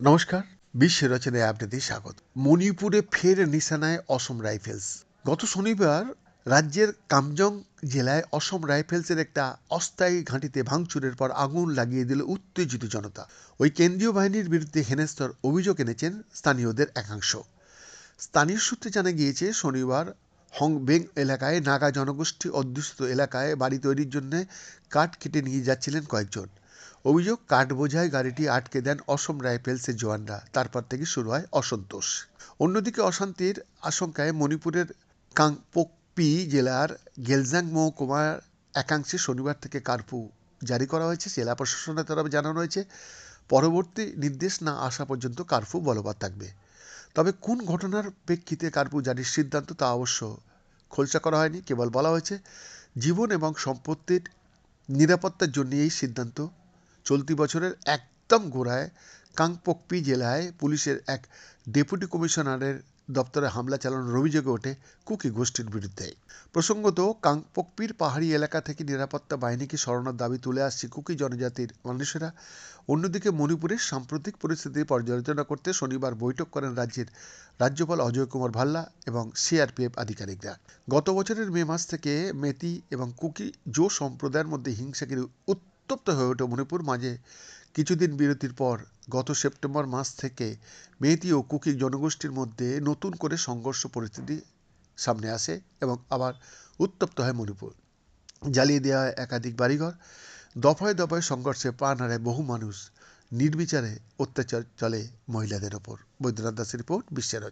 নমস্কার, বিশ্ব রচনায় আপনাদের স্বাগত। মণিপুরে ফের নিশানায় অসম রাইফেলস। গত শনিবার রাজ্যের কামজং জেলায় অসম রাইফেলসের একটা অস্থায়ী ঘাঁটিতে ভাঙচুরের পর আগুন লাগিয়ে দিল উত্তেজিত জনতা। ওই কেন্দ্রীয় বাহিনীর বিরুদ্ধে হেনেস্তর অভিযোগ এনেছেন স্থানীয়দের একাংশ। স্থানীয় সূত্রে জানা গিয়েছে, শনিবার হংবেং এলাকায় নাগা জনগোষ্ঠী অধ্যুষিত এলাকায় বাড়ি তৈরির জন্য কাঠ কেটে নিয়ে যাচ্ছিলেন কয়েকজন। অভিযোগ, কাঠ বোঝাই গাড়িটি আটকে দেন অসম রাইফেলসের জওয়ানরা। তারপর থেকে শুরু হয় অসন্তোষ। অন্যদিকে অশান্তির আশঙ্কায় মণিপুরের কাংপোকপি জেলার গেলজাং মহকুমার একাংশে শনিবার থেকে কার্ফু জারি করা হয়েছে। জেলা প্রশাসনের তরফে জানানো হয়েছে, পরবর্তী নির্দেশ না আসা পর্যন্ত কার্ফু বলবৎ থাকবে। তবে কোন ঘটনার প্রেক্ষিতে কার্পু জারির সিদ্ধান্ত তা অবশ্য খোলসা করা হয়নি, কেবল বলা হয়েছে জীবন এবং সম্পত্তির নিরাপত্তার জন্য এই সিদ্ধান্ত চলতি বছরের একদম গোড়ায় কাংপোকপি জেলায় পুলিশের এক ডেপুটি কমিশনারের দপ্তরে হামলা চালানোর অভিযোগে ওঠে কুকি গোষ্ঠীর বিরুদ্ধে। প্রসঙ্গত কাংপোকপির পাহাড়ি এলাকা থেকে নিরাপত্তা বাহিনীকে সরানোর দাবি তুলে আসছে কুকি জনজাতির মানুষেরা। অন্যদিকে মণিপুরের সাম্প্রতিক পরিস্থিতি পর্যালোচনা করতে শনিবার বৈঠক করেন রাজ্যের রাজ্যপাল অজয় কুমার ভাল্লা এবং সিআরপিএফ আধিকারিকরা। গত বছরের মে মাস থেকে মেতি এবং কুকি জো সম্প্রদায়ের মধ্যে হিংসাকে উত্তপ্ত হয়ে ওঠে মণিপুর। মাঝে কিছুদিন বিরতির পর গত সেপ্টেম্বর মাস থেকে মেতি ও কুকি জনগোষ্ঠীর মধ্যে নতুন করে সংঘর্ষ পরিস্থিতি সামনে আসে এবং আবার উত্তপ্ত হয় মণিপুর। জ্বালিয়ে দেওয়া হয় একাধিক বাড়িঘর, দফায় দফায় সংঘর্ষে প্রাণ হারায় বহু মানুষ, নির্বিচারে অত্যাচার চলে মহিলাদের ওপর। বৈদ্যনাথ দাসের রিপোর্ট, বিশ্বের